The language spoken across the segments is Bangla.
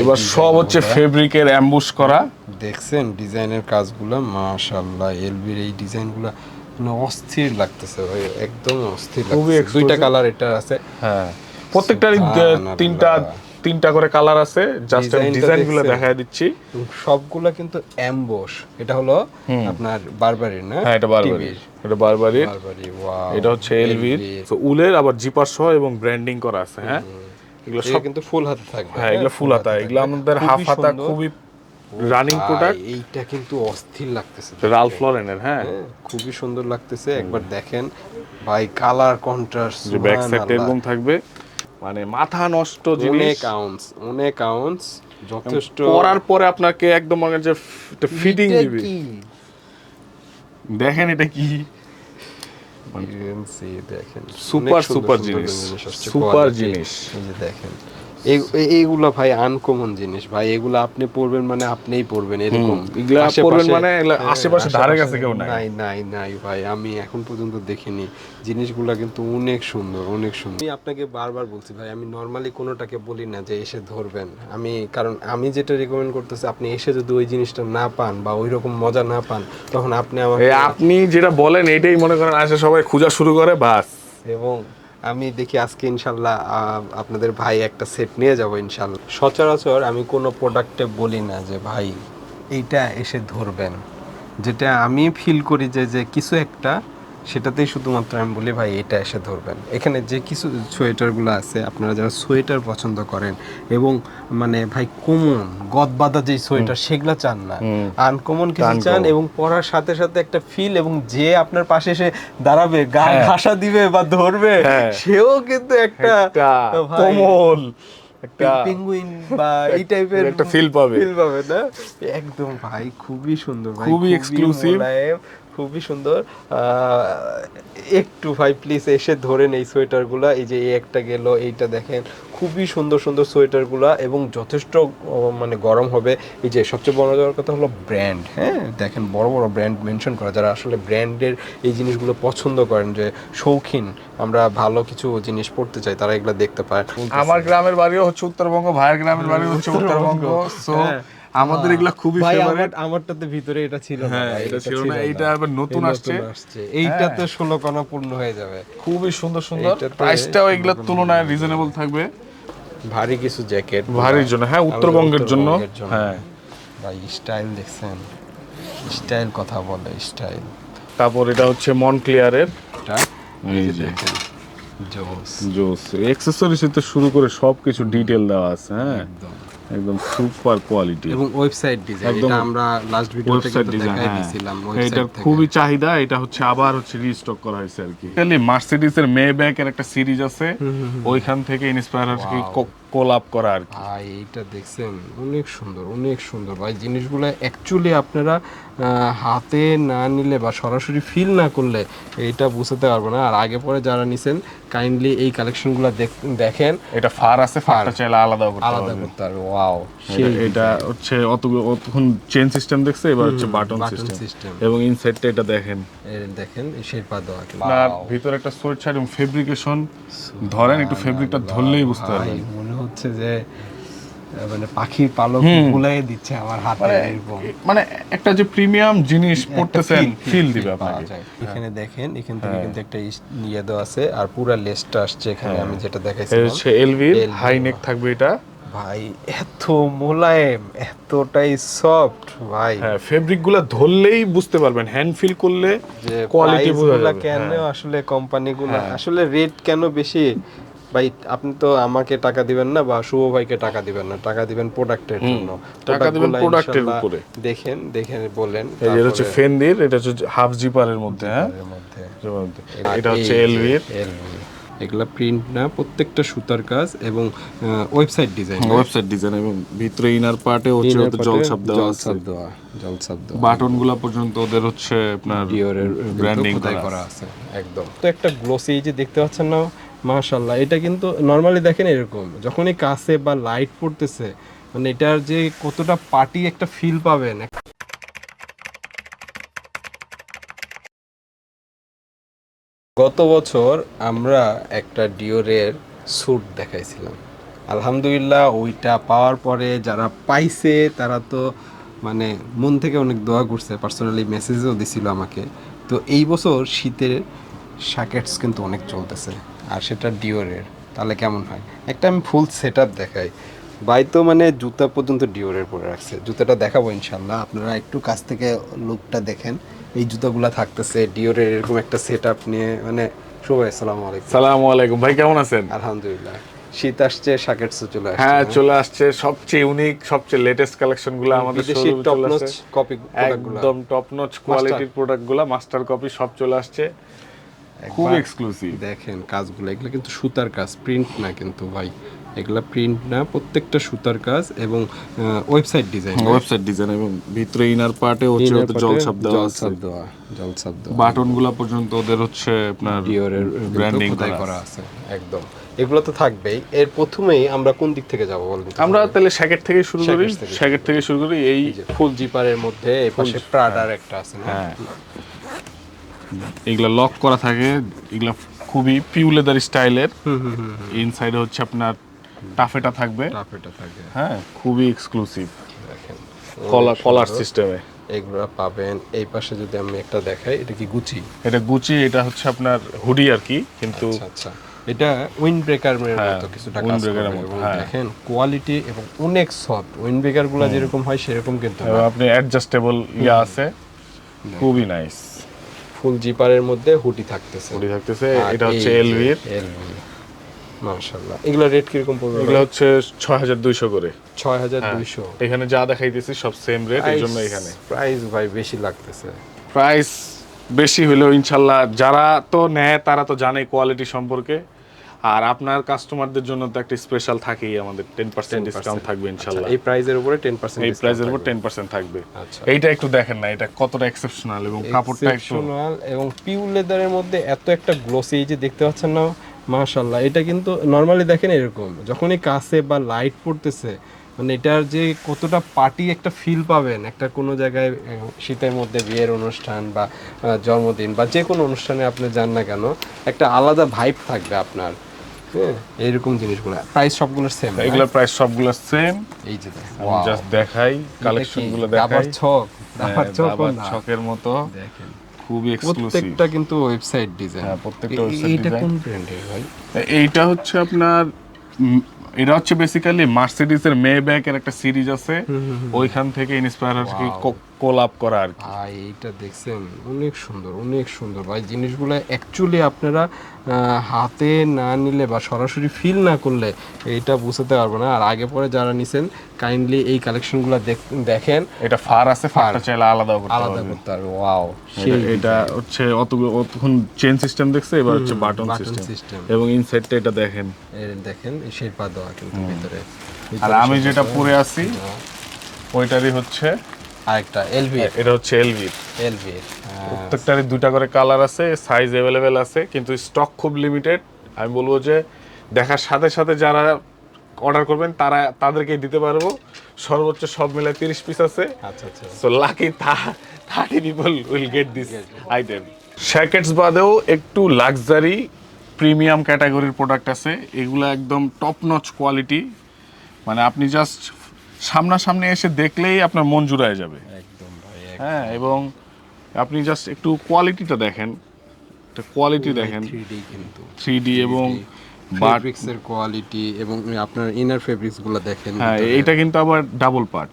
এবার সব হচ্ছে ফেব্রিকের অ্যাম্বুশ করা। দেখছেন ডিজাইনের কাজগুলো মাশাআল্লাহ এলবির এই ডিজাইনগুলো মানে অস্থির লাগতেছে ভাই একদম অস্থির খুবই লাগতেছে। দুইটা কালার এটা আছে। হ্যাঁ প্রত্যেকটারই তিনটা তিনটা করে কালার আছে। জাস্ট ডিজাইনগুলো দেখায় দিচ্ছি। সবগুলা কিন্তু অ্যাম্বস এটা হলো আপনার বারবারির না? হ্যাঁ এটা বারবারি। এটা বারবারির বারবারি ওয়াও এটা হচ্ছে এলভির উলের আবার জিপার সহ এবং ব্র্যান্ডিং করা আছে হ্যাঁ? এগুলো সব কিন্তু ফুল হাতে থাকবে। হ্যাঁ এগুলো ফুল হাতা এগুলো আমাদের হাফ হাতা খুবই রানিং ভাই, প্রোডাক্ট এইটা কিন্তু অস্থির লাগতেছে রালফ লরেনের হ্যাঁ। হ্যাঁ, খুবই সুন্দর লাগতেছে। একবার দেখেন ভাই কালার কন্ট্রাস্ট যে ব্যাক সাইডটা এরকম থাকবে। মানে মাথা নষ্ট জিনিস। অনেক আউন্স অনেক আউন্স যথেষ্ট। পরার পরে আপনাকে একদম মনে হয় যে ফিটিং এটা দিবে কি? দেখেন এটা কি? দেখেন। সুপার সুপার জিনিস। সুপার জিনিস। এই যে দেখেন। এইগুলা ভাই আনকমন জিনিস ভাই এগুলা আপনি পড়বেন মানে আপনিই পড়বেন এরকম। এগুলা মানে হ্যাঁ, আশেপাশে ধারে কাছে কেউ নাই। নাই নাই নাই ভাই আমি এখন পর্যন্ত দেখিনি। জিনিসগুলা কিন্তু অনেক সুন্দর অনেক সুন্দর। আমি আপনাকে বারবার বলছি ভাই আমি নর্মালি কোনোটাকে বলি না যে এসে ধরবেন। আমি কারণ আমি যেটা রেকমেন্ড করতেছি আপনি এসে যদি ওই জিনিসটা না পান বা ওই রকম মজা না পান তখন আপনি আমাকে আপনি যেটা বলেন এটাই মনে করেন আসে সবাই খোঁজা শুরু করে বাস। এবং আমি দেখি আজকে ইনশাল্লাহ আপনাদের ভাই একটা সেট নিয়ে যাব ইনশাল্লাহ। সচরাচর আমি কোনো প্রোডাক্টে বলি না যে, ভাই, এইটা এসে ধরবেন। যেটা আমি ফিল করি যে যে কিছু একটা সেটাতেই শুধুমাত্র আমি বলি ভাই এটা এসে ধরবেন। এখানে যে কিছু সোয়েটারগুলো আছে আপনারা যারা সোয়েটার পছন্দ করেন এবং মানে ভাই কমন গদবাদা যে সোয়েটার সেগুলা চান না। আনকমন কিছু চান এবং পরার সাথে সাথে একটা ফিল এবং যে আপনার পাশে এসে দাঁড়াবে গা ঘাসা দিবে বা ধরবে হ্যাঁ। সেও কিন্তু একটা কোমল একটা পেঙ্গুইন বা এই টাইপের একটা feel পাবে। ফিল পাবে না? একদম ভাই খুবই সুন্দর ভাই খুবই exclusive। খুবই সুন্দর। একটু ভাই প্লিজ এসে ধরেন এই সোয়েটারগুলা। এই যে এই একটা গেল এইটা দেখেন। খুবই সুন্দর সুন্দর সোয়েটারগুলা এবং যথেষ্ট মানে গরম হবে। এই যে সবচেয়ে বড় যাওয়ার কথা হলো ব্র্যান্ড হ্যাঁ? দেখেন বড় বড় ব্র্যান্ড মেনশন করা। যারা আসলে ব্র্যান্ডের এই জিনিসগুলো পছন্দ করেন যে শৌখিন আমরা ভালো কিছু জিনিস পড়তে চাই তারা এগুলো দেখতে পায়। আমার গ্রামের বাড়িও হচ্ছে উত্তরবঙ্গ ভাইয়ের গ্রামের বাড়িও হচ্ছে উত্তরবঙ্গ। সো। আমাদের এগুলা খুবই ফেভারিট আমারটাতে ভিতরে এটা ছিল না। হ্যাঁ, এটা ছিল না, এইটা আবার নতুন আসছে। এইটা হ্যাঁ। তো ষোলো কণা পূর্ণ হয়ে যাবে। খুবই সুন্দর সুন্দর। প্রাইসটাও এগুলোর তুলনায় রিজনেবল থাকবে। ভারী কিছু জ্যাকেট। ভারীর জন্য হ্যাঁ উত্তরবঙ্গের জন্য। হ্যাঁ। ভাই স্টাইল দেখছেন? স্টাইল কথা বলে স্টাইল। তারপর এটা হচ্ছে মন ক্লিয়ারের এই যে জোস। জোস। অ্যাক্সেসরিজ থেকে শুরু করে সবকিছু ডিটেল দেওয়া আছে হ্যাঁ। একদম। একদম সুপার কোয়ালিটি এবং ওয়েবসাইট ডিজাইন এটা আমরা লাস্ট ভিডিওতে ওয়েবসাইট কিন্তু দেখাই হ্যাঁ। দিয়েছিলাম এটার খুবই চাহিদা এটা হচ্ছে আবার হচ্ছে রিস্টক করা হয়েছে আর কি। মার্সিডিজ এর মে এর একটা সিরিজ আছে ওইখান থেকে ইন্সপায়ার হচ্ছে কোলাপ করা আর কি। ভাই এইটা দেখছেন? অনেক সুন্দর অনেক সুন্দর। ভাই জিনিসগুলো অ্যাকচুয়ালি আপনারা হাতে না নিলে বা সরাসরি ফিল না করলে এটা বুঝতে পারব না। আর আগে পরে যারা নিছেন কাইন্ডলি এই কালেকশনগুলো দেখেন। এটা ফার আছে ফারটা চাইলে আলাদা করতে আলাদা করতে পারবে ওয়াও এটা- এটা হচ্ছে অত অতক্ষণ চেন সিস্টেম দেখছে এবার হচ্ছে বাটন সিস্টেম এবং ইনসাইডটা এটা দেখেন। দেখেন এই শেরপা দেওয়া আপনার ভিতরে একটা সোয়েট শার্ট এবং ফেব্রিকেশন ধরেন একটু ফেব্রিকটা ধরলেই বুঝতে পারবেন। মনে হচ্ছে যে মানে পাখির পালক বুলাই দিচ্ছে আমার হাতে এরকম। মানে একটা যে প্রিমিয়াম জিনিস পড়তেছেন ফিল দিবে আপনাকে। এখানে দেখেন এখান থেকে হ্যাঁ। কিন্তু একটা ইয়ে দেওয়া আছে আর পুরা লেসটা আসছে এখানে আমি যেটা এটা দেখাইছিলাম হচ্ছে এলভির হাই নেক থাকবে এটা। ভাই এত মোলায়েম এতটাই সফট ভাই। হ্যাঁ ফেব্রিকগুলা ধরলেই বুঝতে পারবেন হ্যান্ড ফিল করলে যে কোয়ালিটি বোঝা যাবে। কেন হ্যাঁ। আসলে কোম্পানিগুলো হ্যাঁ। আসলে রেট কেন বেশি? ভাই আপনি তো আমাকে টাকা দিবেন না বা শুভ ভাইকে টাকা দিবেন না টাকা দিবেন প্রোডাক্টের জন্য। টাকা দিবেন এর ইনশাল্লাহ উপরে। দেখেন দেখে বলেন এই যে এটা হচ্ছে ফেন্দির এটা হচ্ছে হাফ জিপারের মধ্যে হ্যাঁ? এর মধ্যে। এটা- হচ্ছে এলভির এগুলা প্রিন্ট না প্রত্যেকটা সুতার কাজ এবং ওয়েবসাইট ডিজাইন ওয়েবসাইট ডিজাইন এবং ভিতরে ইনার পার্টে হচ্ছে জল ছাপ দেওয়া জলছাপ দেওয়া জলছাপ দেওয়া। বাটনগুলা পর্যন্ত ওদের হচ্ছে আপনার ডিওরের ব্র্যান্ডিং ব্র্যান্ডিং করা আছে। একদম। তো একটা গ্লোসি যে দেখতে পাচ্ছেন না মাশাআল্লাহ, এটা কিন্তু নর্মালি দেখেন এরকম, যখনই কাছে বা লাইট পড়তেছে মানে এটার যে কতটা পার্টি একটা ফিল পাবেন। গত বছর আমরা একটা ডিওরের স্যুট দেখাইছিলাম। আলহামদুলিল্লাহ, ওইটা পাওয়ার পরে যারা পাইছে, তারা তো মানে মন থেকে অনেক দোয়া করছে পার্সোনালি মেসেজও দিছিল আমাকে। তো এই বছর শীতের শ্যাকেটস কিন্তু অনেক চলতেছে। আর সেটা ডিওরের তাহলে কেমন হয়? একটা আমি ফুল সেট দেখাই। বাই তো মানে জুতা পর্যন্ত ডিওরের পরে রাখছে। জুতাটা দেখাবো ইনশাল্লাহ আপনারা একটু কাছ থেকে লুকটা দেখেন। এই জুতাগুলা থাকতেছে ডিওরের এরকম একটা সেট নিয়ে। মানে সবাই আসসালামু আলাইকুম। সালামু আলাইকুম। ভাই কেমন আছেন? আলহামদুলিল্লাহ। শীত আসছে শাকেটসও চলে আসছে। হ্যাঁ চলে আসছে। সবচেয়ে ইউনিক সবচেয়ে লেটেস্ট কালেকশনগুলো আমাদের বিদেশি শোরুমে চলে আসছে। কপি একদম টপ নচ কোয়ালিটির প্রোডাক্টগুলা মাস্টার কপি সব চলে আসছে। খুব এক্সক্লুসিভ দেখেন কাজগুলো এগুলো কিন্তু সুতার কাজ প্রিন্ট না কিন্তু ভাই। এগুলা প্রিন্ট না প্রত্যেকটা সুতার কাজ এবং ওয়েবসাইট ডিজাইন ওয়েবসাইট ডিজাইন এবং ভিতরে ইনার পার্টে হচ্ছে ওদের জলছাপ দেওয়া আছে। জলছাপ দেওয়া জলছাপ দেওয়া। বাটনগুলা পর্যন্ত ওদের হচ্ছে আপনার ডিওরের ব্র্যান্ডিং করা আছে। একদম। এগুলো তো থাকবেই। এর প্রথমেই আমরা কোন দিক থেকে যাব বলেন আমরা তাহলে শ্যাকেট থেকে শুরু করি। শ্যাকেট থেকে শুরু করি এই ফুল জিপারের মধ্যে এই পাশে প্রাডার একটা আছে হ্যাঁ। এগুলা লক করা থাকে এগুলা খুবই পিউ লেদার স্টাইলের ইনসাইডে হচ্ছে আপনার টাফেটা থাকবে। টাফেটা থাকে। হ্যাঁ খুবই এক্সক্লুসিভ দেখেন কলার কলার সিস্টেমে এগুলো পাবেন এই পাশে যদি আমি একটা দেখাই এটা কি গুচি এটা গুচি এটা হচ্ছে আপনার হুডি আর কি কিন্তু আচ্ছা আচ্ছা। এটা উইন্ড ব্রেকার হ্যাঁ, মতো কিছুটা কাজ করে এর হ্যাঁ। দেখেন কোয়ালিটি এবং অনেক সফট উইন্ড ব্রেকারগুলো যেরকম হয় সেরকম কিন্তু আপনি অ্যাডজাস্টেবল ইয়া আছে। খুবই নাইস ফুল জিপারের মধ্যে হুডি থাকতেছে। হুডি থাকতেছে এটা হচ্ছে এলভি এলভি মাশাআল্লাহ। এগুলো রেট কি রকম পড়বে এগুলো হচ্ছে ছয় হাজার দুইশো করে। ছয় হাজার হ্যাঁ। দুইশো এখানে যা দেখাইতেছি সব সেম রেট এর জন্য এখানে। প্রাইস ভাই বেশি লাগতেছে। প্রাইস বেশি হলেও ইনশাল্লাহ যারা তো নেয় তারা তো জানে কোয়ালিটি সম্পর্কে। আর আপনার কাস্টমারদের জন্য তো একটা স্পেশাল থাকেই আমাদের টেন পার্সেন্ট ডিসকাউন্ট থাকবে ইনশাল্লাহ। এই প্রাইজের উপরে টেন পার্সেন্ট এই প্রাইসের উপর টেন পার্সেন্ট থাকবে। আচ্ছা। এইটা একটু দেখেন না এটা কতটা এক্সেপশনাল এবং কাপড়টা এক্সেপশনাল এবং পিউ লেদারের মধ্যে এত একটা গ্লোসি এই যে দেখতে পাচ্ছেন না মাশাল্লাহ এটা কিন্তু নর্মালি দেখেন এরকম যখনই কাছে বা লাইট পড়তেছে মানে এটার যে কতটা পার্টি একটা ফিল পাবেন একটা কোনো জায়গায় শীতের মধ্যে বিয়ের অনুষ্ঠান বা জন্মদিন বা যে কোনো অনুষ্ঠানে আপনি যান না কেন একটা আলাদা ভাইব থাকবে আপনার। হ্যাঁ। এইরকম জিনিসগুলো। প্রাইস সবগুলোর সেম এগুলোর প্রাইস সবগুলো সেম এই যে আমি জাস্ট দেখাই এটা কালেকশন কি? গুলো দাবার দেখাই। ছক হ্যাঁ, দাবার ছক না। ছকের মতো। দেখেন। খুবই এক্সক্লুসিভ প্রত্যেকটা কিন্তু ওয়েবসাইট ডিজাইন হ্যাঁ, প্রত্যেকটা। কোন ব্র্যান্ডের ভাই? এইটা হচ্ছে আপনার এটা হচ্ছে বেসিক্যালি মার্সিডিজ এর মে ব্যাকের একটা সিরিজ আছে ওইখান থেকে ইন্সপায়ার কি কোলাপ করা আর কি। ভাই এইটা দেখছেন অনেক সুন্দর অনেক সুন্দর। ভাই জিনিসগুলো অ্যাকচুয়ালি আপনারা হাতে না নিলে বা সরাসরি ফিল না করলে এটা বুঝতে পারব না। আর আগে পরে যারা নিছেন কাইন্ডলি এই কালেকশনগুলো দেখেন। এটা ফার আছে ফারটা চাইলে আলাদা করতে আলাদা করতে পারবে ওয়াও এটা- এটা হচ্ছে অতগুলো অতক্ষণ চেন সিস্টেম দেখছে এবার হচ্ছে বাটন সিস্টেম এবং ইনসাইডটা এটা দেখেন। দেখেন এই শেরপা দেওয়া কিন্তু ভিতরে। আর আমি যেটা পরে আছি ওইটারই হচ্ছে আরেকটা এলভি এটা হচ্ছে এলভি এলভি প্রত্যেকটারই দুইটা করে কালার আছে সাইজ অ্যাভেলেবেল আছে কিন্তু স্টক খুব লিমিটেড আমি বলব যে দেখার সাথে সাথে যারা অর্ডার করবেন তারা তাদেরকে দিতে পারব। সর্বোচ্চ সব মিলে তিরিশ পিস আছে। আচ্ছা আচ্ছা। So lucky thirty people will get this item শ্যাকেটস বাদেও একটু লাক্সারি প্রিমিয়াম ক্যাটাগরির প্রোডাক্ট আছে। এগুলো একদম টপ নচ কোয়ালিটি মানে আপনি জাস্ট সামনাসামনি এসে দেখলেই আপনার মন জুড়ায় যাবে। একদম হ্যাঁ এবং আপনি জাস্ট একটু কোয়ালিটিটা দেখেন। একটা কোয়ালিটি দেখেন। থ্রি ডি কিন্তু। থ্রি ডি এবং এর কোয়ালিটি এবং আপনার ইনার ফেব্রিক্সগুলো দেখেন হ্যাঁ। এইটা কিন্তু আবার ডাবল পার্ট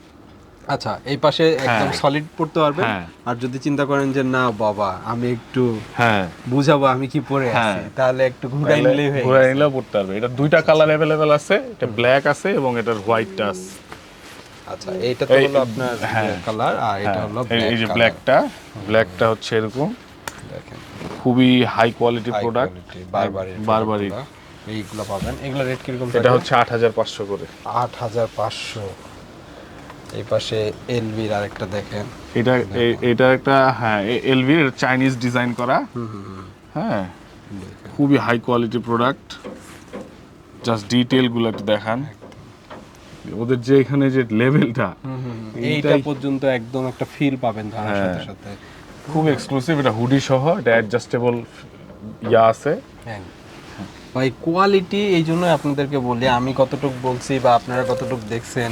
আচ্ছা এই পাশে একদম সলিড পড়তে পারবেন। হ্যাঁ। আর যদি চিন্তা করেন যে না বাবা আমি একটু হ্যাঁ। বুঝাবো আমি কি পরে আছি হ্যাঁ। তাহলে একটু ঘুরাই নিলেই হয়ে ঘুরে নিলেও পড়তে পারবে। এটা দুইটা কালার অ্যাভেলেবেল আছে এটা ব্ল্যাক আছে এবং এটার হোয়াইটটা আছে। আচ্ছা এইটা তো হলো আপনার হ্যাঁ। কালার আর এটা হলো এই- যে ব্ল্যাকটা ব্ল্যাকটা হচ্ছে এরকম। দেখেন। খুবই high quality product Burberry Burberry এইগুলো পাবেন। এগুলো রেট কীরকম এটা হচ্ছে আট হাজার পাঁচশো করে। আট হাজার পাঁচশো। এই পাশে এলভির আরেকটা দেখেন। এটা এটা একটা হ্যাঁ এলভি চাইনিজ ডিজাইন করা। হ্যাঁ খুবই হাই কোয়ালিটি প্রোডাক্ট জাস্ট ডিটেলগুলো একটু দেখান। ওদের যে এখানে যে লেভেলটা এইটা পর্যন্ত একদম একটা ফিল পাবেন ধরার হ্যাঁ। সাথে সাথে। খুব এক্সক্লুসিভ এটা হুডি সহ এটা অ্যাডজাস্টেবল ইয়া আছে। হ্যাঁ। ভাই কোয়ালিটি এই জন্য আপনাদেরকে বলি আমি কতটুকু বলছি বা আপনারা কতটুকু দেখছেন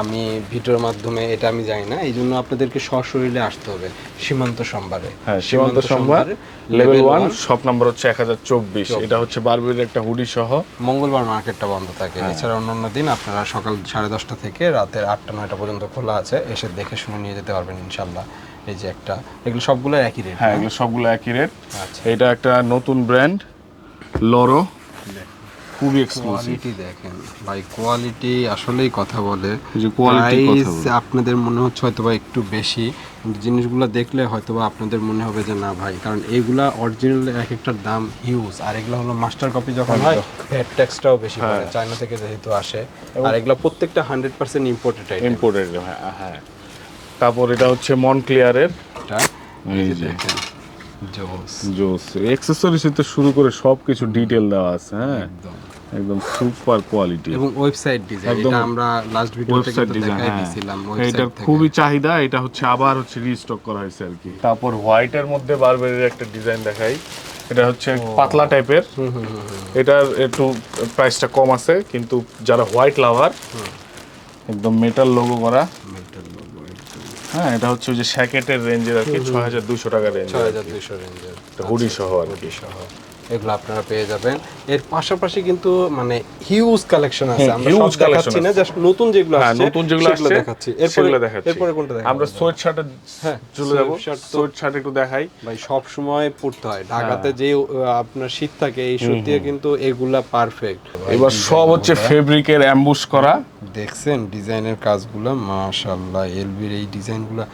আমি ভিডিওর মাধ্যমে এটা আমি জানি না এই জন্য আপনাদেরকে সশরীরে আসতে হবে সীমান্ত সম্বারে। হ্যাঁ সীমান্ত সম্ভার লেভেল ওয়ান শপ নাম্বার হচ্ছে এক হাজার চব্বিশ। এটা হচ্ছে বারবির একটা হুডি সহ। মঙ্গলবার মার্কেটটা বন্ধ থাকে। এছাড়া অন্যান্য দিন আপনারা সকাল সাড়ে দশটা থেকে রাতের আটটা নয়টা পর্যন্ত খোলা আছে। এসে দেখে শুনে নিয়ে যেতে পারবেন ইনশাল্লাহ এই যে একটা এগুলো সবগুলো একই রেট হ্যাঁ এগুলো সবগুলো একই রেট আচ্ছা। এটা একটা নতুন ব্র্যান্ড লরো খুবই এক্সক্লুসিভ কোয়ালিটি দেখেন। ভাই কোয়ালিটি আসলেই কথা বলে। যে quality কথা আপনাদের মনে হচ্ছে হয়তো বা একটু বেশি কিন্তু জিনিসগুলো দেখলে হয়তো বা আপনাদের মনে হবে যে না ভাই কারণ এইগুলা অরিজিনাল এক একটার দাম হিউজ আর এগুলো হলো মাস্টার কপি যখন হয় ভ্যাট ট্যাক্সটাও বেশি হ্যাঁ। পড়ে চায়না থেকে যেহেতু আসে। আর এগুলো প্রত্যেকটা হান্ড্রেড পার্সেন্ট ইম্পোর্টেড ইম্পোর্টেড হ্যাঁ তারপর এটা হচ্ছে মন ক্লিয়ারের এটা এই যে। জোস জোস অ্যাক্সেসরিজ থেকে শুরু করে সবকিছু ডিটেল দেওয়া আছে হ্যাঁ। একদম। একদম সুপার কোয়ালিটি এবং ওয়েবসাইট ডিজাইন এটা আমরা লাস্ট ভিডিওতে ওয়েবসাইট কিন্তু দেখাই হ্যাঁ। দিয়েছিলাম থেকে। খুবই চাহিদা এটা হচ্ছে আবার হচ্ছে রিস্টক করা হয়েছে আর কি। তারপর হোয়াইটের মধ্যে বারবেরির একটা ডিজাইন দেখাই। এটা হচ্ছে পাতলা টাইপের। এটার একটু প্রাইসটা কম আছে কিন্তু যারা হোয়াইট লাভার একদম মেটাল লোগো করা। হ্যাঁ এটা হচ্ছে যে স্যাকেটের রেঞ্জের আর কি ছয় হাজার দুশো টাকা রেঞ্জ ছয় হাজার দুইশো রেঞ্জের হুডি সহ আর কি। সহ। এগুলো আপনারা পেয়ে যাবেন। এর পাশাপাশি কিন্তু মানে হিউজ কালেকশন আছে। আমরা সব দেখাচ্ছি না জাস্ট নতুন যেগুলো হ্যাঁ নতুন যেগুলো আসছে দেখাচ্ছি। এরপরে দেখাচ্ছি। এরপরে কোনটা দেখাবো? আমরা সোয়েট শার্টে হ্যাঁ, চলে যাব। সোয়েট শার্ট একটু দেখাই। ভাই সব সময় পড়তে হয়। ঢাকাতে হ্যাঁ। যে আপনার শীত থাকে এই শীত কিন্তু এগুলা পারফেক্ট এবার সব হচ্ছে ফেব্রিকের অ্যাম্বুশ করা। দেখছেন ডিজাইনের কাজগুলো? মাশাআল্লাহ এলবির এই ডিজাইনগুলো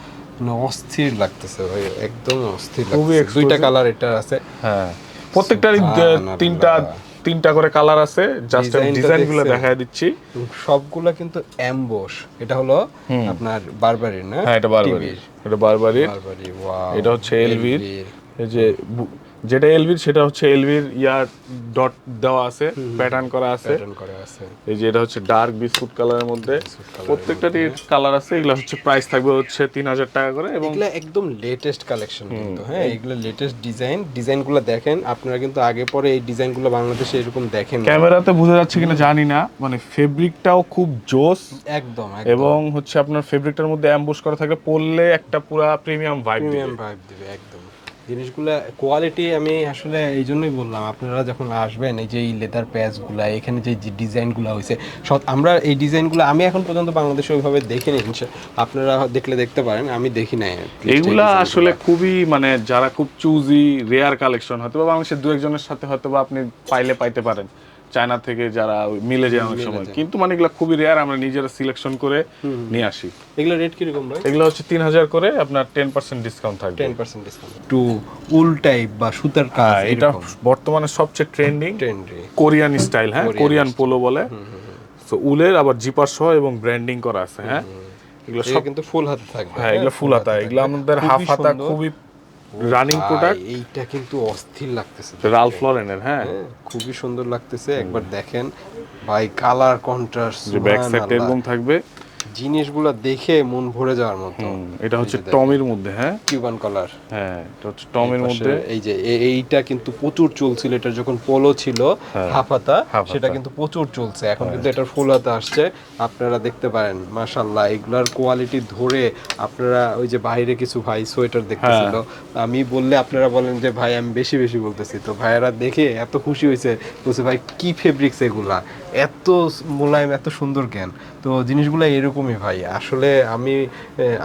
অস্থির লাগতেছে ভাই একদম অস্থির লাগতেছে। দুইটা কালার এটা আছে। হ্যাঁ। প্রত্যেকটারই তিনটা তিনটা করে কালার আছে জাস্ট আমি ডিজাইনগুলো দেখায় দিচ্ছি। সবগুলা কিন্তু অ্যাম্বোস এটা হলো আপনার বারবারি না? হ্যাঁ এটা বারবারি এটা বারবারি এটা হচ্ছে এলভির এই যে যেটা এলভির সেটা হচ্ছে এলভির ইয়ার ডট দেওয়া আছে প্যাটার্ন করা আছে। এই যে এটা হচ্ছে ডার্ক বিস্কুট কালারের মধ্যে। প্রত্যেকটারই কালার আছে এগুলো হচ্ছে প্রাইস থাকবে হচ্ছে তিন হাজার টাকা করে এবং এগুলা একদম লেটেস্ট কালেকশন কিন্তু হ্যাঁ এগুলো লেটেস্ট ডিজাইন ডিজাইনগুলো দেখেন আপনারা কিন্তু আগে পরে এই ডিজাইনগুলো বাংলাদেশে এরকম দেখেন ক্যামেরাতে বোঝা যাচ্ছে কিনা জানি না মানে ফেব্রিকটাও খুব জোস। একদম এবং হচ্ছে আপনার ফেব্রিকটার মধ্যে অ্যাম্বুশ করা থাকে পরলে একটা পুরা প্রিমিয়াম ভাইব প্রিমিয়াম ভাইব দিবে একদম। জিনিসগুলো কোয়ালিটি আমি আসলে এই জন্যই বললাম আপনারা যখন আসবেন এই যে এই লেদার প্যাচগুলো এখানে যে ডিজাইনগুলো হয়েছে সব আমরা এই ডিজাইনগুলো আমি এখন পর্যন্ত বাংলাদেশে ওইভাবে দেখিনি আপনারা দেখলে দেখতে পারেন আমি দেখি নাই এইগুলা আসলে খুবই মানে যারা খুব চুজি রেয়ার কালেকশন হয়তো বা বাংলাদেশের দু একজনের সাথে হয়তো বা আপনি পাইলে পাইতে পারেন। চায়না থেকে যারা মিলে যায় অনেক সময়। কিন্তু মানে এগুলা খুবই রেয়ার আমরা নিজেরা সিলেকশন করে নিয়ে আসি। এগুলো রেট কীরকম ভাই? এগুলো হচ্ছে তিন হাজার করে আপনার টেন পার্সেন্ট ডিসকাউন্ট থাকবে। টেন পার্সেন্ট ডিসকাউন্ট টু উল টাইপ বা সুতার কাজ হ্যাঁ, এটা বর্তমানে সবচেয়ে ট্রেন্ডিং কোরিয়ান স্টাইল হ্যাঁ কোরিয়ান পোলো বলে। তো উলের আবার জিপার সহ এবং ব্র্যান্ডিং করা আছে হ্যাঁ। এগুলো সব কিন্তু ফুল হাতে থাকবে হ্যাঁ এগুলো ফুল হাতা। এগুলো আমাদের হাফ হাতা খুবই রানিং প্রোডাক্ট এইটা কিন্তু অস্থির লাগতেছে রালফ লরেনের হ্যাঁ। হ্যাঁ, খুবই সুন্দর লাগতেছে একবার দেখেন। ভাই কালার কন্ট্রাস্ট ব্যাক সাইড এরকম থাকবে। জিনিসগুলো দেখে মন ভরে যাওয়ার মতো। এটা হচ্ছে টমির মধ্যে হ্যাঁ? কিউবান কালার হ্যাঁ এটা হচ্ছে টমের মধ্যে। এই যে এইটা কিন্তু প্রচুর চলছিল এটা যখন পোলো ছিল হাফাতা সেটা কিন্তু প্রচুর চলছে। এখন কিন্তু এটার ফুল হাতা আসছে। আপনারা দেখতে পারেন মাশাল্লাহ এগুলার কোয়ালিটি ধরে আপনারা ওই যে বাইরে কিছু ভাই সোয়েটার দেখতেছিল। আমি বললে আপনারা বলেন যে ভাই আমি বেশি বেশি বলতেছি। তো ভাইয়েরা দেখে এত খুশি হয়েছে বলছে ভাই কি ফেব্রিক্স এগুলা? এত মোলায়েম এত সুন্দর জ্ঞান। তো জিনিসগুলো এরকমই ভাই। আসলে আমি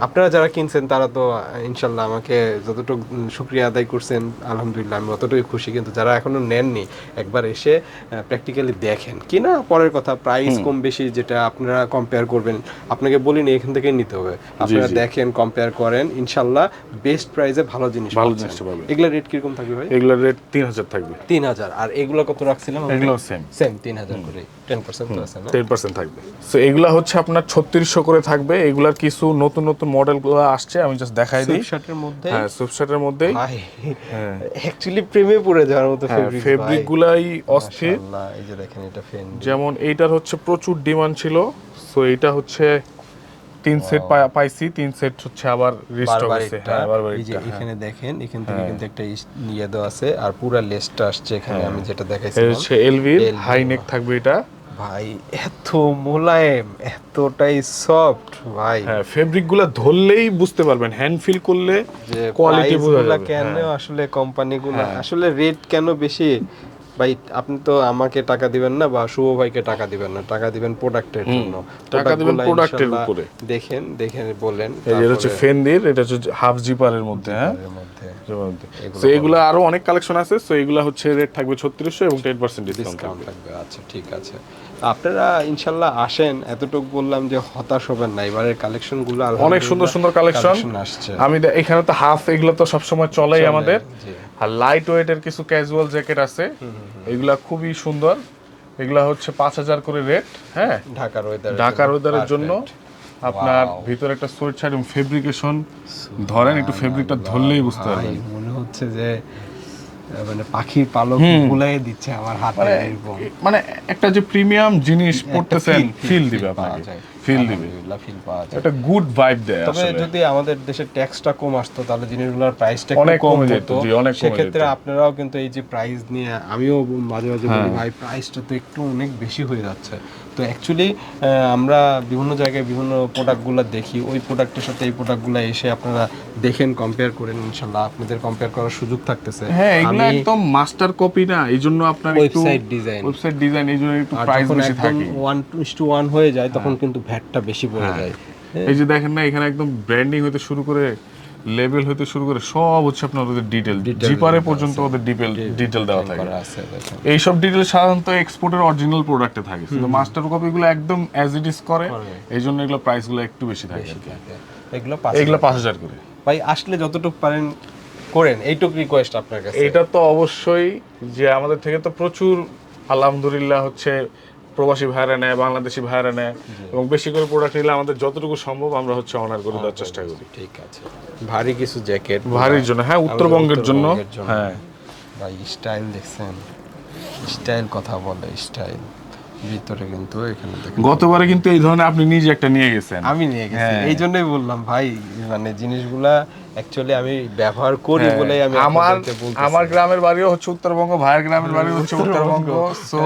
আপনারা যারা কিনছেন তারা তো ইনশাল্লাহ আমাকে যতটুকু শুক্রিয়া আদায় করছেন আলহামদুলিল্লাহ আমি অতটুকুই খুশি। কিন্তু যারা এখনও নেননি একবার এসে প্র্যাকটিক্যালি দেখেন। কি না পরের কথা প্রাইস কম বেশি যেটা আপনারা কম্পেয়ার করবেন আপনাকে বলিনি এখান থেকে নিতে হবে। আপনারা দেখেন কম্পেয়ার করেন ইনশাল্লাহ বেস্ট প্রাইসে ভালো জিনিস ভালো। জিনিসটা পাবেন। এগুলা রেট কীরকম থাকবে ভাই? এগুলোর রেট তিন হাজার থাকবে। তিন হাজার। আর এগুলো কত রাখছিলাম এগুলো সেম সেম তিন হাজার করে টেন পার্সেন্ট থাকবে। তো এগুলা হচ্ছে আপনার ছত্রিশশো করে থাকবে। এগুলার কিছু নতুন নতুন মডেলগুলো আসছে আমি জাস্ট দেখাই দিই। শার্টের মধ্যে? হ্যাঁ সুপশার্টের মধ্যে অ্যাকচুয়ালি প্রেমে পড়ে যাওয়ার মতো হ্যাঁ ফেব্রিক ফেব্রিক গুলাই অস্থির। এই যে দেখেন এটা ফেন যেমন এইটার হচ্ছে প্রচুর ডিমান্ড ছিল। সো এটা হচ্ছে তিন সেট পাইছি তিন সেট হচ্ছে আবার রিস্টক হয়েছে। হ্যাঁ এই যে এখানে দেখেন এখান থেকে কিন্তু একটা ইয়ে দেওয়া আছে আর পুরা লেসটা আসছে এখানে আমি যেটা দেখাইছিলাম। হচ্ছে এলভির LV হাই নেক থাকবে এটা। ভাই এত মোলায়েম এতটাই সফট ভাই। হ্যাঁ ফেব্রিকগুলা ধরলেই বুঝতে পারবেন হ্যান্ড ফিল করলে যে কোয়ালিটি বোঝা যাবে কেন হ্যাঁ। আসলে কোম্পানিগুলো আসলে রেট কেন বেশি? ভাই আপনি তো আমাকে টাকা দিবেন না বা শুভ ভাইকে টাকা দিবেন না টাকা দিবেন প্রোডাক্টের জন্য। টাকা দিবেন প্রোডাক্টের এর উপরে। দেখেন দেখেন বলেন এই যে এটা হচ্ছে ফেন্দির এটা হচ্ছে হাফ জিপারের মধ্যে হ্যাঁ? তো এগুলো আরও অনেক কালেকশন আছে তো এগুলো হচ্ছে রেট থাকবে ছত্রিশশো এবং টেন পার্সেন্ট ডিসকাউন্ট ডিসকাউন্ট থাকবে আচ্ছা ঠিক আছে। আপনারা ইনশাল্লাহ আসেন এতটুকু বললাম যে হতাশ হবেন না। এবারের কালেকশনগুলো অনেক সুন্দর সুন্দর কালেকশন আসছে। আমি এখানে তো হাফ এগুলো তো সবসময় চলেই আমাদের। আর লাইট ওয়েটের কিছু ক্যাজুয়াল জ্যাকেট আছে। এগুলা খুবই সুন্দর। এগুলা হচ্ছে পাঁচ হাজার করে রেট হ্যাঁ? ঢাকার ওয়েদার ঢাকার ওয়েদারের জন্য। আপনার ভিতরে একটা সোয়েট শার্ট এবং ফেব্রিকেশন ধরেন একটু ফেব্রিকটা ধরলেই বুঝতে পারবেন। মনে হচ্ছে যে মানে পাখির পালক দিচ্ছে আমার হাতে মানে এরকম। মানে একটা যে প্রিমিয়াম জিনিস পড়তেছেন ফিল দিবে আপনাকে। ফিল দিবে। feel পাওয়া যায়। একটা গুড ভাইব দেয় তবে যদি আমাদের দেশের ট্যাক্সটা কম আসতো তাহলে জিনিসগুলোর প্রাইসটা অনেক কম যেত, অনেক সেক্ষেত্রে আপনারাও কিন্তু এই যে প্রাইস নিয়ে আমিও মাঝে মাঝে বলি হ্যাঁ। ভাই প্রাইসটা তো একটু অনেক বেশি হয়ে যাচ্ছে। তো অ্যাকচুয়ালি আমরা বিভিন্ন জায়গায় বিভিন্ন প্রোডাক্টগুলো দেখি। ওই প্রোডাক্টের সাথে এই প্রোডাক্টগুলো এসে আপনারা দেখেন কম্পেয়ার করেন ইনশাল্লাহ আপনাদের কম্পেয়ার করার সুযোগ থাকতেছে। হ্যাঁ এগুলো একদম মাস্টার কপি না এই জন্য আপনার একটু Website design। ওয়েবসাইট ডিজাইন এই জন্য একটু প্রাইস বেশি থাকে। ওয়ান টু ওয়ান হয়ে যায় তখন কিন্তু ভ্যাটটা বেশি পড়ে যায়। এই যে দেখেন না এখানে একদম ব্র্যান্ডিং হতে শুরু করে লেভেল হতে শুরু করে সব হচ্ছে আপনার ওদের ডিটেল জিপারে পর্যন্ত ওদের ডিটেল ডিটেল দেওয়া থাকে। দেখেন এইসব ডিটেল সাধারণত এক্সপোর্টের অরিজিনাল প্রোডাক্টে থাকে। কিন্তু মাস্টার কপিগুলো একদম অ্যাজ ইট ইজ করে এই জন্য এগুলো প্রাইসগুলো একটু বেশি থাকে। এগুলো এগুলো পাঁচ হাজার করে। ভাই আসলে যতটুকু পারেন করেন এইটুক রিকোয়েস্ট আপনার কাছে। এটা তো অবশ্যই যে আমাদের থেকে তো প্রচুর আলহামদুলিল্লাহ হচ্ছে প্রবাসী ভাইরা নেয় বাংলাদেশি ভাইরা নেয় এবং বেশি করে প্রোডাক্ট নিলে আমাদের যতটুকু সম্ভব আমরা হচ্ছে অনার করে দেওয়ার চেষ্টা করি। ঠিক আছে। ভারী কিছু জ্যাকেট ভারীর জন্য হ্যাঁ উত্তরবঙ্গের জন্য। হ্যাঁ। ভাই স্টাইল দেখছেন? স্টাইল কথা বলে স্টাইল ভিতরে কিন্তু এখানে গতবারে কিন্তু এই ধরনের আপনি নিজে একটা নিয়ে গেছেন। আমি নিয়ে গেছি। হ্যাঁ। এই জন্যই বললাম ভাই মানে জিনিসগুলা অ্যাকচুয়ালি আমি ব্যবহার করি হ্যাঁ, বলেই আমি আমার আমার গ্রামের বাড়িও হচ্ছে উত্তরবঙ্গ ভাইয়ের গ্রামের বাড়ি হচ্ছে উত্তরবঙ্গ। সো।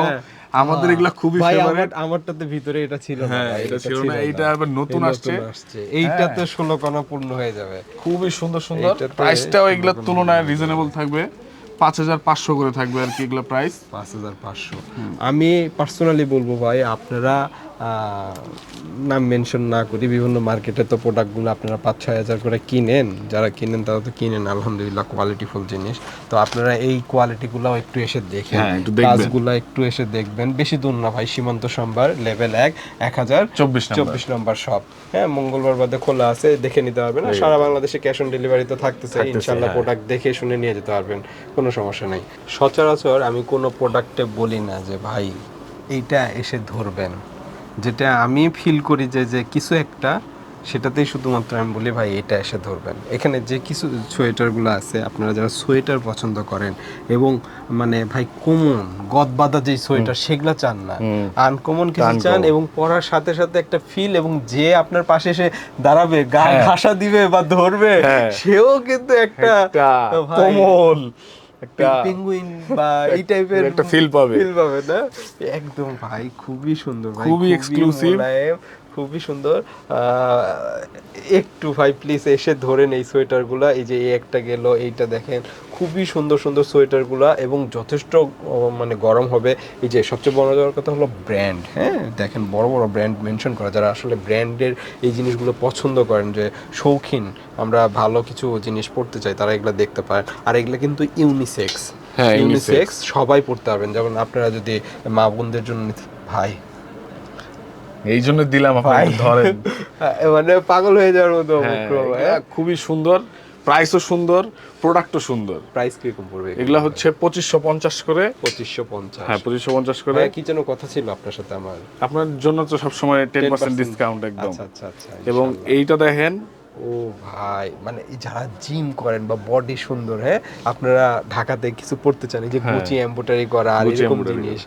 আমাদের এগুলা খুবই ফেভারিট আমারটাতে ভিতরে এটা ছিল না হ্যাঁ, এটা ছিল না, এটা আবার নতুন আসছে। এইটা তো এইটাতে ষোলো কণা পূর্ণ হয়ে যাবে। খুবই সুন্দর সুন্দর। প্রাইসটাও এগুলোর তুলনায় রিজনেবল থাকবে। পাঁচ হাজার পাঁচশো করে থাকবে আর কি এগুলো প্রাইস পাঁচ হাজার পাঁচশো। আমি পার্সোনালি বলব ভাই আপনারা নাম মেনশন না করি বিভিন্ন মার্কেটে তো প্রোডাক্টগুলো আপনারা পাঁচ ছয় হাজার করে কিনেন। যারা কিনেন তারা তো কিনেন আলহামদুলিল্লাহ কোয়ালিটিফুল জিনিস। তো আপনারা এই কোয়ালিটিগুলো একটু এসে দেখেন। হ্যাঁ। কাজগুলো একটু এসে দেখবেন। বেশি দূর না ভাই সীমান্ত সম্ভার লেভেল এক এক হাজার 24 নাম্বার। চব্বিশ নম্বর শপ হ্যাঁ মঙ্গলবার বাদে খোলা আছে দেখে নিতে পারবেন। সারা বাংলাদেশে ক্যাশ অন ডেলিভারি তো থাকতেছে। ইনশাল্লাহ হ্যাঁ। প্রোডাক্ট দেখে শুনে নিয়ে যেতে পারবেন। কোনো সমস্যা নেই। সচরাচর আমি কোনো প্রোডাক্টে বলি না যে ভাই এইটা এসে ধরবেন। যেটা আমি ফিল করি যে যে কিছু একটা সেটাতেই শুধুমাত্র আমি বলি ভাই এটা এসে ধরবেন। এখানে যে কিছু সোয়েটারগুলো আছে আপনারা যারা সোয়েটার পছন্দ করেন এবং মানে ভাই কমন গদবাদা যে সোয়েটার সেগুলো চান না। আনকমন কিছু চান এবং পরার সাথে সাথে একটা ফিল এবং যে আপনার পাশে এসে দাঁড়াবে গায়ে ঘাসা দিবে বা ধরবে হ্যাঁ। সেও কিন্তু একটা একটা কোমল। একটা পেঙ্গুইন বা এই টাইপের একটা feel পাবে। ফিল পাবে না একদম ভাই খুবই সুন্দর ভাই খুবই exclusive। খুবই সুন্দর। একটু ভাই প্লিজ এসে ধরেন এই সোয়েটারগুলা। এই যে এই একটা গেল এইটা দেখেন। খুবই সুন্দর সুন্দর সোয়েটারগুলা এবং যথেষ্ট মানে গরম হবে। এই যে সবচেয়ে বড় যাওয়ার কথা হলো ব্র্যান্ড হ্যাঁ? দেখেন বড় বড় ব্র্যান্ড মেনশন করা। যারা আসলে ব্র্যান্ডের এই জিনিসগুলো পছন্দ করেন যে শৌখিন আমরা ভালো কিছু জিনিস পড়তে চাই তারা এগুলো দেখতে পারেন আর এগুলো কিন্তু ইউনিসেক্স হ্যাঁ, ইউনিসেক্স সবাই পড়তে পারবেন। যেমন আপনারা যদি মা বোনদের জন্য ভাই এই জন্য দিলাম আপনাকে ধরেন। মানে পাগল হয়ে যাওয়ার মতো হ্যাঁ, খুবই সুন্দর প্রাইসও সুন্দর প্রোডাক্টও সুন্দর। প্রাইস কীরকম পড়বে এগুলা? হচ্ছে পঁচিশশো পঞ্চাশ করে। পঁচিশশো পঞ্চাশ। হ্যাঁ পঁচিশশো পঞ্চাশ করে। কি যেন কথা ছিল আপনার সাথে আমার। আপনার জন্য তো সবসময় টেন পার্সেন্ট 10% ডিসকাউন্ট একদম। আচ্ছা আচ্ছা আচ্ছা এবং এইটা দেখেন। ও ভাই মানে যারা জিম করেন বা বডি সুন্দর হ্যাঁ? আপনারা ঢাকাতে কিছু পড়তে চান এই যে গুচি এমব্রয়ডারি করা আর এরকম জিনিস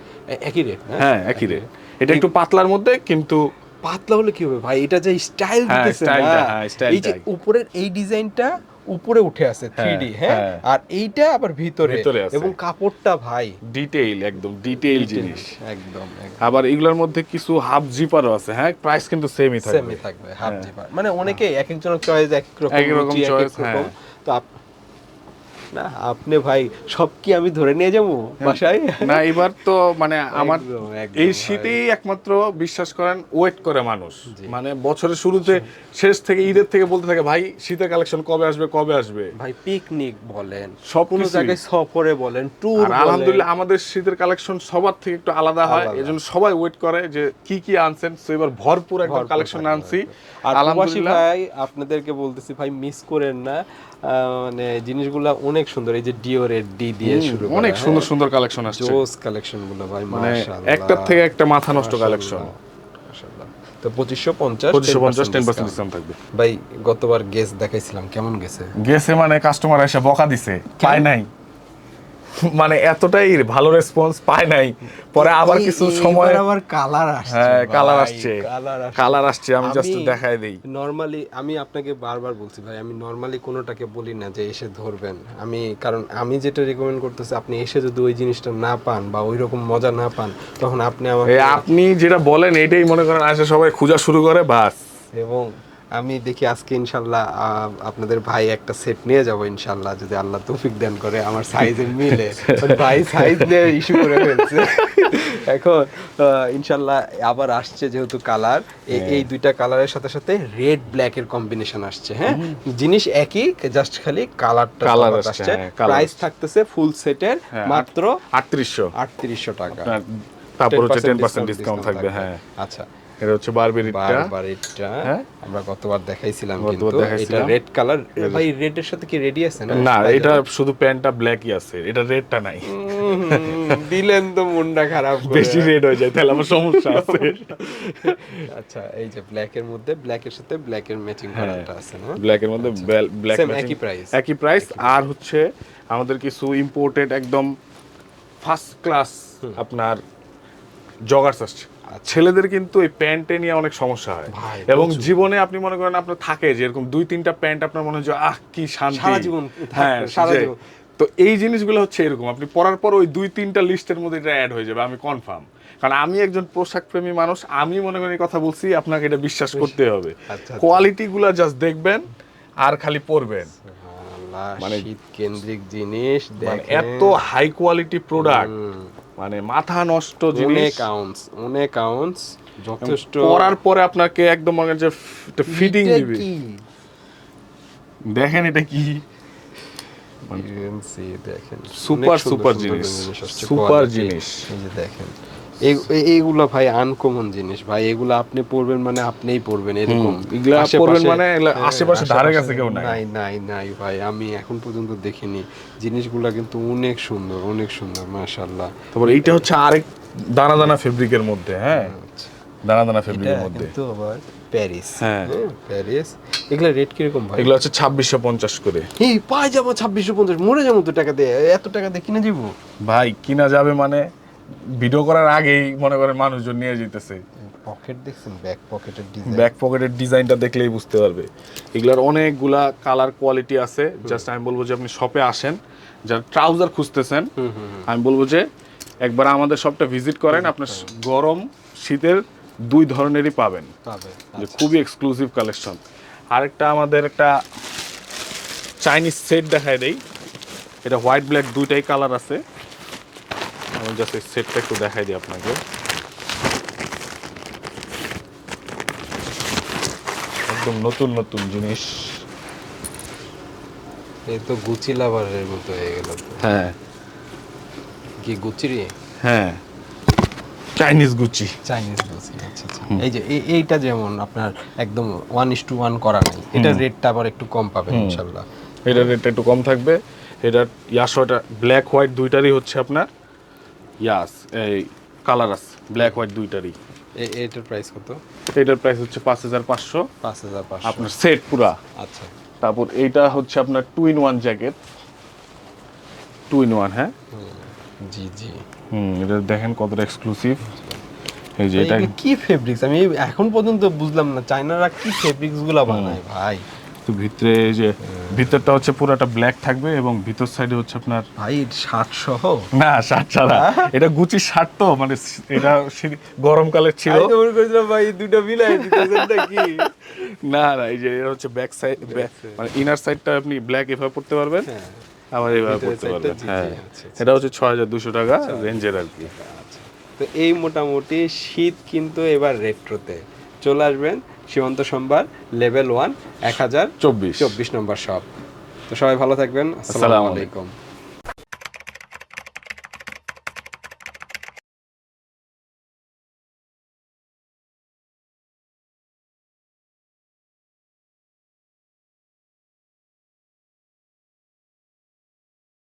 একই রেট হ্যাঁ একই রে এটা একটু পাতলার মধ্যে কিন্তু পাতলা হলে কি হবে ভাই? এটা যে স্টাইল হ্যাঁ, দিতেছে না হ্যাঁ, এই যে উপরের এই ডিজাইনটা উপরে উঠে আছে থ্রি হ্যাঁ। হ্যাঁ। আর এইটা আবার ভিতরে। ভিতরে আছে। এবং কাপড়টা ভাই। ডিটেইল একদম ডিটেইল জিনিস। একদম আবার এগুলোর মধ্যে কিছু হাফ জিপারও আছে হ্যাঁ? প্রাইস কিন্তু সেমই থাকবে। সেমই থাকবে হাফ জিপার মানে অনেকে এক একজনের চয়েস এক রকম এক রকম। হ্যাঁ। তো না আপনি ভাই সব কি আমি ধরে নিয়ে যাব বাসায়? না এবার তো মানে আমার এই শীতেই একমাত্র বিশ্বাস করেন ওয়েট করে মানুষ। মানে বছরের শুরুতে শেষ থেকে ঈদের থেকে বলতে থাকে ভাই শীতের কালেকশন কবে আসবে কবে আসবে? ভাই পিকনিক বলেন সব কোনো জায়গায় সফরে বলেন ট্যুর আলহামদুলিল্লাহ আমাদের শীতের কালেকশন সবার থেকে একটু আলাদা হয়। এজন্য সবাই ওয়েট করে যে কি কি আনছেন। তো এবার ভরপুর ভরপুর কালেকশন আনছি। আর আলহামদুলিল্লাহ। ভাই আপনাদেরকে বলতেছি ভাই মিস করেন না। মানে জিনিসগুলা অনেক সুন্দর। এই যে ডিওর এর ডি দিয়ে শুরু অনেক হ্যাঁ? সুন্দর সুন্দর কালেকশন আসছে। জোস কালেকশনগুলো ভাই মানে মাশাআল্লাহ। একটার থেকে একটা মাথা নষ্ট কালেকশন মাশাআল্লাহ। তো পঁচিশশো পঞ্চাশ পঁচিশশো পঞ্চাশ টেন পার্সেন্ট ডিসকাউন্ট থাকবে। ভাই গতবার গেস দেখাইছিলাম কেমন গেছে? গেছে মানে কাস্টমার এসে বকা দিছে পায় নাই। মানে এতটাই ভালো রেসপন্স পায় নাই। পরে আবার কিছু সময় আবার কালার আসছে হ্যাঁ কালার আসছে। কালার আসছে। আমি জাস্ট দেখাই দেই। নরমালি আমি আপনাকে বারবার বলছি ভাই আমি নরমালি কোনোটাকে বলি না যে এসে ধরবেন। আমি কারণ আমি যেটা রেকমেন্ড করতেছি আপনি এসে যদি ওই জিনিসটা না পান বা ওই রকম মজা না পান তখন আপনি আমাকে আপনি যেটা বলেন এটাই মনে করেন আসে সবাই খোঁজা শুরু করে বাস। এবং আমি দেখি আজকে ইনশাল্লাহ আপনাদের ভাই একটা সেট নিয়ে যাব ইনশাল্লাহ যদি আল্লাহ তৌফিক দান করে আমার সাইজের মিলে। ভাই সাইজ নিয়ে ইস্যু করে ফেলছে। এখন ইনশাল্লাহ আবার আসছে যেহেতু কালার এই দুইটা কালারের সাথে সাথে রেড ব্ল্যাক এর কম্বিনেশন আসছে হ্যাঁ? জিনিস একই জাস্ট খালি কালারটা তফাৎ আসছে, আসছে। হ্যাঁ, প্রাইস থাকতেছে ফুল সেটের হ্যাঁ, মাত্র আটত্রিশশো। আটত্রিশশো টাকা। তারপর হচ্ছে টেন 10% পার্সেন্ট ডিসকাউন্ট থাকবে। হ্যাঁ। আচ্ছা। এটা হচ্ছে বারবেরিটা বারবার হ্যাঁ? আমরা গতবার দেখাইছিলাম কিন্তু। এটা রেড কালার ভাই রেড এর সাথে কি রেডি আছে না? না এটা শুধু প্যান্টটা ব্ল্যাকই আছে। এটা রেডটা নাই। দিলেন তো মুন্ডা খারাপ বেশি রেড হয়ে যায় তাহলে আমার সমস্যা আছে। আচ্ছা এই যে ব্ল্যাক এর মধ্যে ব্ল্যাক এর সাথে ব্ল্যাক এর ম্যাচিং হ্যাঁ। কালারটা আছে না? ব্ল্যাক এর মধ্যে ব্ল্যাক Same, একই price। একই প্রাইস আর হচ্ছে আমাদের কিছু ইম্পোর্টেড একদম ফার্স্ট ক্লাস আপনার জগার্স আসছে। ছেলেদের কিন্তু এই প্যান্টে নিয়ে অনেক সমস্যা হয়। এবং জীবনে আপনি মনে করেন আপনার থাকে যে এরকম দুই তিনটা প্যান্ট আপনার মনে হয় আহ কি শান্তি। সারা জীবন হ্যাঁ সারা জীবন। তো এই জিনিসগুলো হচ্ছে এরকম। আপনি পরার পর ওই দুই তিনটা লিস্টের মধ্যে এটা অ্যাড হয়ে যাবে আমি কনফার্ম কারণ আমি একজন পোশাক প্রেমী মানুষ আমি মনে করি কথা বলছি আপনাকে এটা বিশ্বাস করতে হবে। আচ্ছা। কোয়ালিটি গুলা জাস্ট দেখবেন আর খালি পরবেন। মানে- শীত কেন্দ্রিক জিনিস মানে এত হাই কোয়ালিটি প্রোডাক্ট মানে মাথা নষ্ট জিনিস। অনেক অনেক আউন্স যথেষ্ট পড়ার পরে আপনাকে একদম মনে হচ্ছে যে ফিটিং দিবে। দেখেন এটা কি? দেখেন। সুপার সুন্দর জিনিস। সুপার জিনিস। এই যে দেখেন। এইগুলা ভাই আনকমন জিনিস ভাই এগুলা আপনি পড়বেন মানে আপনিই পড়বেন এরকম। এগুলা মানে হ্যাঁ, আশেপাশে ধারে কাছে কেউ নাই। নাই নাই নাই ভাই আমি এখন পর্যন্ত দেখিনি। জিনিসগুলা কিন্তু অনেক সুন্দর অনেক সুন্দর মাশাআল্লাহ। তারপর এইটা হচ্ছে আরেক দানা দানা ফেব্রিকের মধ্যে হ্যাঁ? দানা দানা এটা ফেব্রিকের মধ্যে। কিন্তু আবার প্যারিস হ্যাঁ। প্যারিস এগুলা রেট কীরকম ভাই? এগুলো হচ্ছে ছাব্বিশশো পঞ্চাশ করে। এই পাই যাব ছাব্বিশশো পঞ্চাশ মরে যাব তো টাকা দিয়ে এত টাকা দিয়ে কিনে যাব ভাই কিনা যাবে মানে ভিডিও করার আগেই মনে করেন মানুষজন নিয়ে যেতেছে পকেট দেখছেন? ব্যাক পকেটের ডিজাইন ব্যাক পকেটের ডিজাইনটা দেখলেই বুঝতে পারবে। এগুলার অনেকগুলা কালার কোয়ালিটি আছে। জাস্ট আমি বলব যে আপনি শপে আসেন যারা ট্রাউজার খুঁজতেছেন আমি বলব যে একবার আমাদের শপটা ভিজিট করেন আপনার গরম শীতের দুই ধরনেরই পাবেন। যে খুবই এক্সক্লুসিভ কালেকশন আরেকটা আমাদের একটা চাইনিজ সেট দেখায় দেই। এটা হোয়াইট ব্ল্যাক দুইটাই কালার আছে। আমি জাস্ট এই সেটটা একটু দেখাই দিই আপনাকে। একদম নতুন নতুন জিনিস। এই তো গুচি লাভারের মতো হয়ে গেল হ্যাঁ। কি গুচিরই হ্যাঁ। চাইনিজ গুচি চাইনিজ গুচি আচ্ছা আচ্ছা। এই যে এইটা যেমন আপনার একদম ওয়ান ইস টু ওয়ান করা নাই এটা রেটটা আবার একটু কম পাবেন ইনশাল্লাহ। এটার রেটটা একটু কম থাকবে। এটার ইয়াসটা ব্ল্যাক হোয়াইট দুইটারই হচ্ছে আপনার। ইয়াস এই কালার আছে ব্ল্যাক হোয়াইট দুইটারই। এটার প্রাইস কত? এটার প্রাইস হচ্ছে পাঁচ হাজার পাঁচশো। পাঁচ হাজার পাঁচশো। আপনার সেট পুরা। আচ্ছা। তারপর এইটা হচ্ছে আপনার two in one jacket two in one হ্যাঁ? জি জি। হুম এটা দেখেন কতটা এক্সক্লুসিভ এই যে এটা কি ফেব্রিক্স আমি এখন পর্যন্ত বুঝলাম না চাইনারা কি ফেব্রিক্সগুলা বানায় ভাই? তো ভিতরে যে ভিতরটা হচ্ছে পুরোটা ব্ল্যাক থাকবে এবং ভিতর সাইডে হচ্ছে আপনার ভাই শার্ট সহ? না শার্ট ছাড়া। এটা গুচি শার্ট তো মানে এটা গরমকালের ছিল। ভাই দুটো মিলাই নাকি? না না এই যে এটা হচ্ছে ব্যাক সাইড মানে ইনার সাইডটা আপনি ব্ল্যাক এভাবে পড়তে পারবেন হ্যাঁ। আবার এভাবে পড়তে পারবেন। জি, হ্যাঁ। আচ্ছা, এটা হচ্ছে ছয় হাজার দুশো টাকা রেঞ্জের আর কি। তো এই মোটামুটি শীত কিন্তু এবার রেট্রোতে চলে আসবেন সীমান্ত সোমবার লেভেল ওয়ান এক হাজার চব্বিশ। চব্বিশ নম্বর শপ তো সবাই ভালো থাকবেন। আসসালামু আসসালামু আলাইকুম।